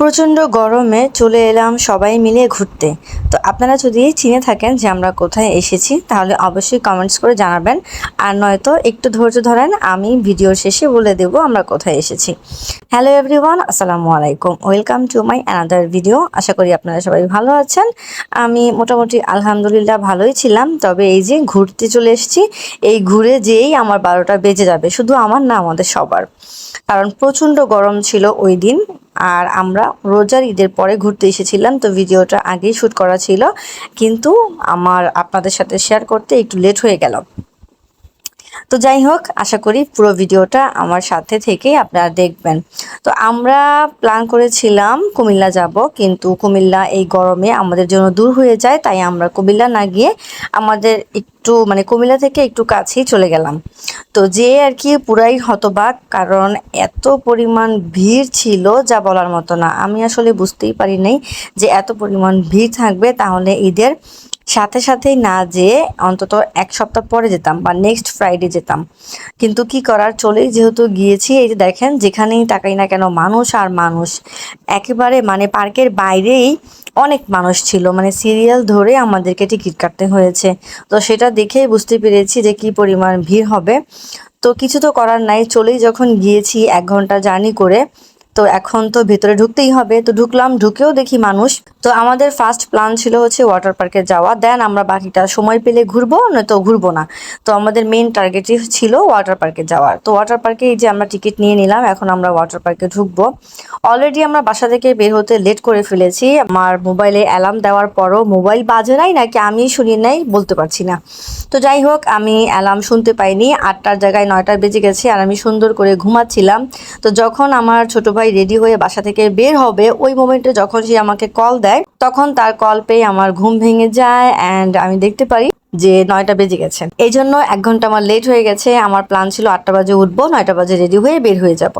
প্রচণ্ড গরমে চলে এলাম সবাই মিলে ঘুরতে। তো আপনারা যদি চিনে থাকেন যে আমরা কোথায় এসেছি, তাহলে অবশ্যই কমেন্টস করে জানাবেন। আর নয়তো একটু ধৈর্য ধরেন, আমি ভিডিওর শেষে বলে দেব আমরা কোথায় এসেছি। হ্যালো এভরিওয়ান আসসালামু আলাইকুম। Welcome to my another video আশা করি আপনারা সবাই ভালো আছেন। আমি মোটামুটি আলহামদুলিল্লাহ ভালোই ছিলাম, তবে এই যে ঘুরতে চলে এসেছি, এই ঘুরে যেই আমার বারোটা বেজে যাবে, শুধু আমার না, আমাদের সবার। কারণ প্রচণ্ড গরম ছিল ওই দিন আর আমরা রোজার ঈদের পরে ঘুরতে এসেছিলাম, তো ভিডিওটা আগেই শ্যুট করা ছিল। কিন্তু আমার আপনাদের সাথে শেয়ার করতে একটু লেট হয়ে গেল। তো যাই হোক, আশা করি পুরো ভিডিওটা আমার সাথে থেকেই আপনারা দেখবেন। তো আমরা প্ল্যান করেছিলাম কুমিল্লা যাব, কিন্তু কুমিল্লা এই গরমে আমাদের জন্য দূর হয়ে যায়, তাই আমরা কুমিল্লা না গিয়ে আমাদের একটু মানে কুমিল্লা থেকে একটু কাছেই চলে গেলাম। তো যে আর কি পুরাই হতবাক, কারণ এত পরিমাণ ভিড় ছিল যা বলার মতো না। আমি আসলে বুঝতেই পারি নাই যে এত পরিমাণ ভিড় থাকবে, তাহলে ঈদের সাথে সাথেই না যেয়ে অন্তত এক সপ্তাহ পরে যেতাম বা নেক্সট ফ্রাইডে যেতাম। কিন্তু কি করার? চলেই যেহেতু গিয়েছি, এই যে দেখেন যেখানেই তাকাই না কেন মানুষ আর মানুষ। একেবারে মানে পার্কের বাইরেই অনেক মানুষ ছিল মানে সিরিয়াল ধরে আমাদেরকে টিকিট কাটতে হয়েছে। তো সেটা দেখেই বুঝতে পেরেছি যে কি পরিমাণ ভিড় হবে। তো কিছু তো করার নাই, চলেই যখন গিয়েছি এক ঘণ্টা জার্নি করে তো এখন তো ভেতরে ঢুকতেই হবে। তো ঢুকলাম, ঢুকেও দেখি মানুষ। তো আমাদের ফার্স্ট প্ল্যান ছিল হচ্ছে ওয়াটার পার্কে যাওয়া। দেন আমরা বাকিটা সময় পেলে ঘুরবো, নয়তো ঘুরবো না। তো আমাদের মেন টার্গেটই ছিল ওয়াটার পার্কে যাওয়ার তো ওয়াটার পার্কে এই যে আমরা টিকিট নিয়ে নিলাম, এখন আমরা ওয়াটার পার্কে ঢুকবো। অলরেডি আমরা বাসা থেকে বের হতে লেট করে ফেলেছি। আমার মোবাইলে অ্যালার্ম দেওয়ার পরও মোবাইল বাজে নাই, নাকি আমি শুনি নাই বলতে পারছি না। তো যাই হোক, আমি অ্যালার্ম শুনতে পাইনি। আটটার জায়গায় নয়টা বেজে গেছে, আর আমি সুন্দর করে ঘুমাচ্ছিলাম। তো যখন আমার ছোট ভাই রেডি হয়ে বাসা থেকে বের হবে, ওই মোমেন্টে যখন সে আমাকে কল দেয়, তখন তার কল পেয়ে আমার ঘুম ভেঙে যায় অ্যান্ড আমি দেখতে পারি যে নয়টা বেজে গেছে। এই জন্য এক ঘণ্টা আমার লেট হয়ে গেছে। আমার প্ল্যান ছিল আটটা বাজে উঠবো, নয়টা বাজে রেডি হয়ে বের হয়ে যাব।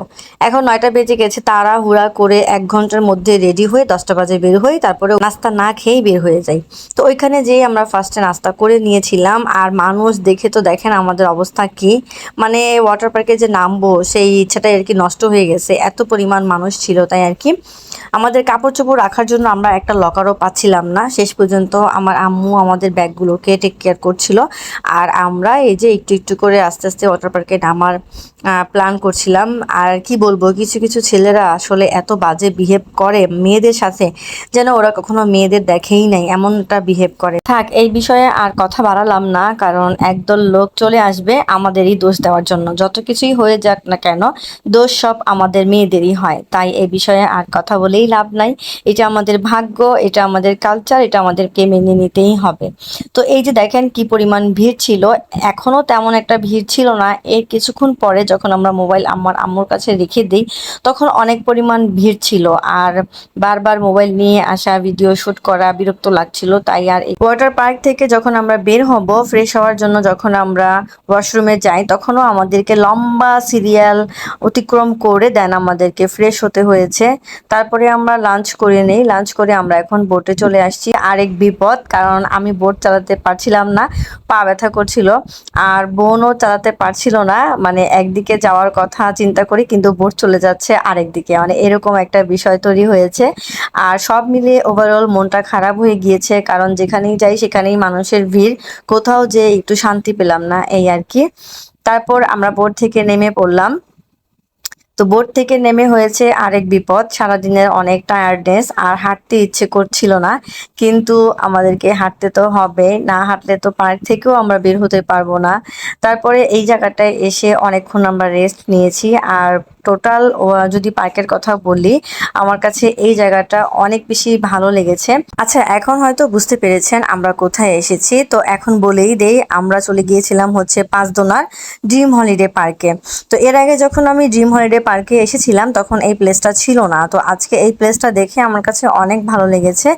এখন নয়টা বেজে গেছে তারা হুড়া করে এক ঘণ্টার মধ্যে রেডি হয়ে দশটা বাজে বের হই, তারপরে নাস্তা না খেয়েই বের হয়ে যাই। তো ওইখানে যেই আমরা ফার্স্টে নাস্তা করে নিয়েছিলাম। আর মানুষ দেখে তো দেখেন আমাদের অবস্থা কি। মানে ওয়াটার পার্কে যে নামবো, সেই ইচ্ছাটাই আর কি নষ্ট হয়ে গেছে। এত পরিমাণ মানুষ ছিল তাই আর কি। আমাদের কাপড় চোপড় রাখার জন্য আমরা একটা লকারও পাচ্ছিলাম না। শেষ পর্যন্ত আমার আম্মু আমাদের ব্যাগগুলোকে টেক কেয়ার করছিল। আর আমরা এই যে একটু একটু করে আস্তে আস্তে ওয়াটার পার্কে নামার প্ল্যান করছিলাম। আর কি বলব, কিছু কিছু ছেলেরা আসলে এত বাজে বিহেভ করে মেয়েদের সাথে, যেন ওরা কখনো মেয়েদের দেখেই নাই, এমনটা বিহেভ করে। থাক, এই বিষয়ে আর কথা বাড়ালাম না, কারণ একদল লোক চলে আসবে আমাদেরই দোষ দেওয়ার জন্য। যত কিছুই হয়ে যাক না কেন, দোষ সব আমাদের মেয়েদেরই হয়। তাই এই বিষয়ে আর কথা বলেই লাভ নাই। এটা আমাদের ভাগ্য, এটা আমাদের কালচার এটা আমাদেরকে মেনে নিতেই হবে। তো এই যে দেখেন কি পরিমাণ ভিড় ছিল এখনও তেমন একটা ভিড় ছিল না। এর কিছুক্ষণ পরে যখন আমরা মোবাইল আমার আম্মুর কাছে রেখে দিই, তখন অনেক পরিমাণ ভিড় ছিল। আর বারবার মোবাইল নিয়ে আসা, ভিডিও শুট করা বিরক্ত লাগছিল। তাই আর ওয়াটার পার্ক থেকে যখন আমরা বের হব ফ্রেশ হওয়ার জন্য যখন আমরা ওয়াশরুমে যাই, তখনও আমাদেরকে লম্বা সিরিয়াল অতিক্রম করে দেন আমাদেরকে। ফ্রেশ হতে হয়েছে। তারপরে আমরা লাঞ্চ করে নেই। লাঞ্চ করে আমরা এখন বোটে চলে আসছি। আরেক বিপদ, কারণ আমি বোট চালাতে পারছিলাম না, পা ব্যথা করছিল আর বোনও চালাতে পারছিল না। মানে একদিকে যাওয়ার কথা চিন্তা করি, কিন্তু বোট চলে যাচ্ছে আরেক দিকে। মানে এরকম একটা বিষয় তৈরি হয়েছে। আর সব মিলিয়ে ওভারঅল মনটা খারাপ হয়ে গিয়েছে, কারণ যেখানেই যাই সেখানেই মানুষের ভিড়। কোথাও যে একটু শান্তি পেলাম না, এই আর কি। তারপর আমরা বোট থেকে নেমে পড়লাম। তো বোট থেকে নেমে হয়েছে আরেক বিপদ। সারাদিনের অনেক টায়ার্ডনেস আর হাঁটতে ইচ্ছে করছিল না, কিন্তু আমাদেরকে হাঁটতে তো হবে। না হাঁটলে তো পার্ক থেকেও আমরা বের হতে পারব না। তারপরে এই জায়গাটায় এসে অনেকক্ষণ আমরা রেস্ট নিয়েছি। আর টোটাল যদি পার্কের কথা বলি, আমার কাছে এই জায়গাটা অনেক বেশি ভালো লেগেছে। আচ্ছা এখন হয়তো বুঝতে পেরেছেন আমরা কোথায় এসেছি। তো এখন বলেই দেই, আমরা চলে গিয়েছিলাম হচ্ছে পাঁচদোনার ড্রিম হলিডে পার্কে। তো এর আগে যখন আমি ড্রিম হলিডে পার্কে এসেছিলাম, তখন এই প্লেসটা ছিল না। তো আজকে এই প্লেসটা দেখে আমার কাছে অনেক ভালো লেগেছে।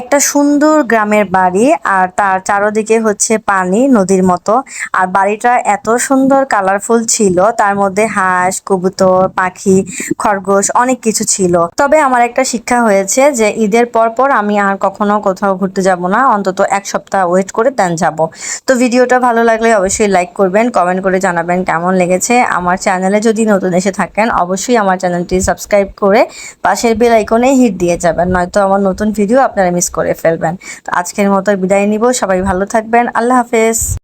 একটা সুন্দর গ্রামের বাড়ি, আর তার চারোদিকে হচ্ছে পানি, নদীর মতো। আর বাড়িটা এত সুন্দর কালারফুল ছিল। তার মধ্যে হাঁস, কবুতর পাখি, খরগোশ অনেক কিছু ছিল। তবে আমার একটা শিক্ষা হয়েছে যে ঈদের পর পর আমি আর কখনো কোথাও ঘুরতে যাব না, অন্তত এক সপ্তাহ ওয়েট করে দেন যাব। তো ভিডিওটা ভালো লাগলে অবশ্যই লাইক করবেন কমেন্ট করে জানাবেন কেমন লেগেছে। আমার চ্যানেলে যদি নতুন এসে থাকেন, অবশ্যই আমার চ্যানেলটি সাবস্ক্রাইব করে পাশের বেল আইকনে হিট দিয়ে যাবেন, নয়তো আমার নতুন ভিডিও আপনারা মিস করে ফেলবেন। তো আজকের মতো বিদায় নিব, সবাই ভালো থাকবেন, আল্লাহ হাফেজ।